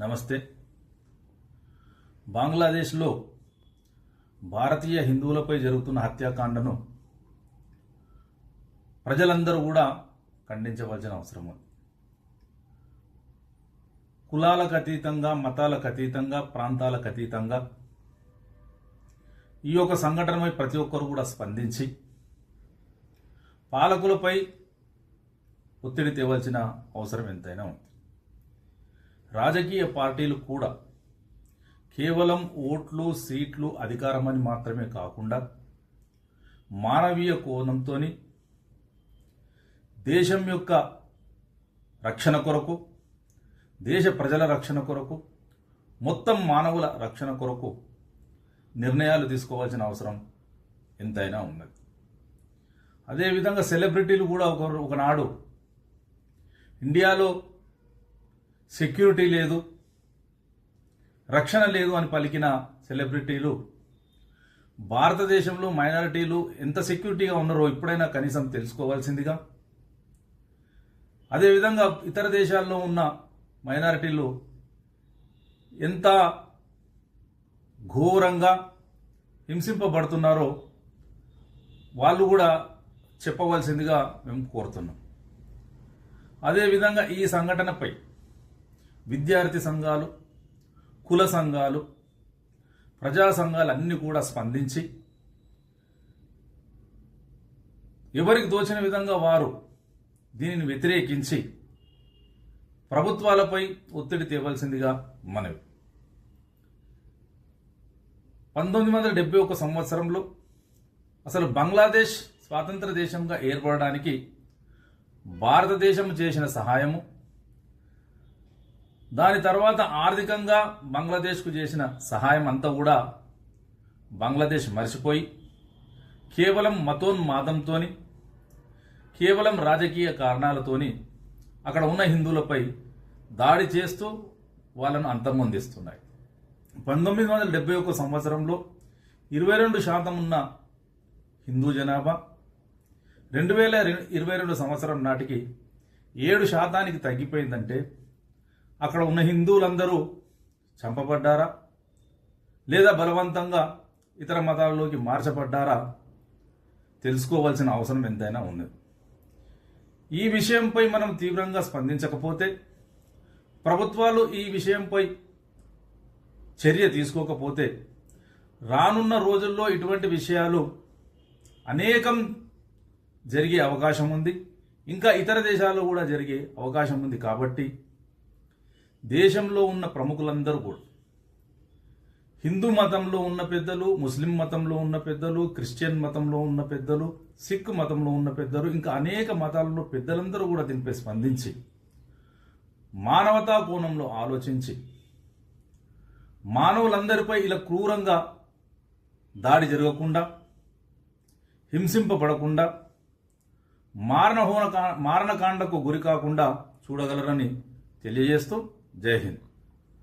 నమస్తే. బంగ్లాదేశ్లో భారతీయ హిందువులపై జరుగుతున్న హత్యాకాండను ప్రజలందరూ కూడా ఖండించవలసిన అవసరం ఉంది. కులాలకు అతీతంగా మతాలకు అతీతంగా ప్రాంతాలకు అతీతంగా ఈ యొక్క సంఘటనపై ప్రతి ఒక్కరు కూడా స్పందించి పాలకులపై ఒత్తిడి తేవాల్సిన అవసరం ఎంతైనా ఉంది. రాజకీయ పార్టీలు కూడా కేవలం ఓట్లు సీట్లు అధికారమని మాత్రమే కాకుండా మానవీయ కోణంతో దేశం యొక్క రక్షణ కొరకు దేశ ప్రజల రక్షణ కొరకు మొత్తం మానవుల రక్షణ కొరకు నిర్ణయాలు తీసుకోవాల్సిన అవసరం ఎంతైనా ఉన్నది. అదేవిధంగా సెలబ్రిటీలు కూడా ఒక ఒకనాడు ఇండియాలో సెక్యూరిటీ లేదు రక్షణ లేదు అని పలికిన సెలబ్రిటీలు భారతదేశంలో మైనారిటీలు ఎంత సెక్యూరిటీగా ఉన్నారో ఇప్పుడైనా కనీసం తెలుసుకోవాల్సిందిగా. అదేవిధంగా ఇతర దేశాల్లో ఉన్న మైనారిటీలు ఎంత ఘోరంగా హింసింపబడుతున్నారో వాళ్ళు కూడా చెప్పవలసిందిగా మేము కోరుతున్నాం. అదేవిధంగా ఈ సంఘటనపై విద్యార్థి సంఘాలు కుల సంఘాలు ప్రజా సంఘాలు అన్నీ కూడా స్పందించి ఎవరికి తోచిన విధంగా వారు దీనిని వ్యతిరేకించి ప్రభుత్వాలపై ఒత్తిడి తేవలసిందిగా మనవి. పంతొమ్మిది వందల డెబ్బై ఒక సంవత్సరంలో అసలు బంగ్లాదేశ్ స్వాతంత్ర దేశంగా ఏర్పడడానికి భారతదేశం చేసిన సహాయము దాని తర్వాత ఆర్థికంగా బంగ్లాదేశ్కు చేసిన సహాయం అంతా కూడా బంగ్లాదేశ్ మరిసిపోయి కేవలం మతోన్మాదంతోని కేవలం రాజకీయ కారణాలతోని అక్కడ ఉన్న హిందువులపై దాడి చేస్తూ వాళ్ళను అంతమొందిస్తున్నాయి. పంతొమ్మిది వందల డెబ్బై ఒక్క సంవత్సరంలో ఇరవై రెండు శాతం ఉన్న హిందూ జనాభా రెండు వేల ఇరవై రెండు సంవత్సరం నాటికి ఏడు శాతానికి తగ్గిపోయిందంటే అక్కడ ఉన్న హిందువులందరూ చంపబడ్డారా? లేదా బలవంతంగా ఇతర మతాల్లోకి మార్చబడ్డారా? తెలుసుకోవాల్సిన అవసరం ఎంతైనా ఉంది ఈ విషయంపై మనం తీవ్రంగా స్పందించకపోతే ప్రభుత్వాలు ఈ విషయంపై చర్య తీసుకోకపోతే రానున్న రోజుల్లో ఇటువంటి విషయాలు అనేకం జరిగే అవకాశం ఉంది. ఇంకా ఇతర దేశాల్లో కూడా జరిగే అవకాశం ఉంది కాబట్టి దేశంలో ఉన్న ప్రముఖులందరూ కూడా. హిందూ మతంలో ఉన్న పెద్దలు ముస్లిం మతంలో ఉన్న పెద్దలు క్రిస్టియన్ మతంలో ఉన్న పెద్దలు సిక్ మతంలో ఉన్న పెద్దలు ఇంకా అనేక మతాలలో పెద్దలందరూ కూడా దీనిపై స్పందించి మానవతా కోణంలో ఆలోచించి మానవులందరిపై ఇలా క్రూరంగా దాడి జరగకుండా హింసింపబడకుండా మారణహోన మారణకాండకు గురి కాకుండా చూడగలరని తెలియజేస్తూ జై హింద్.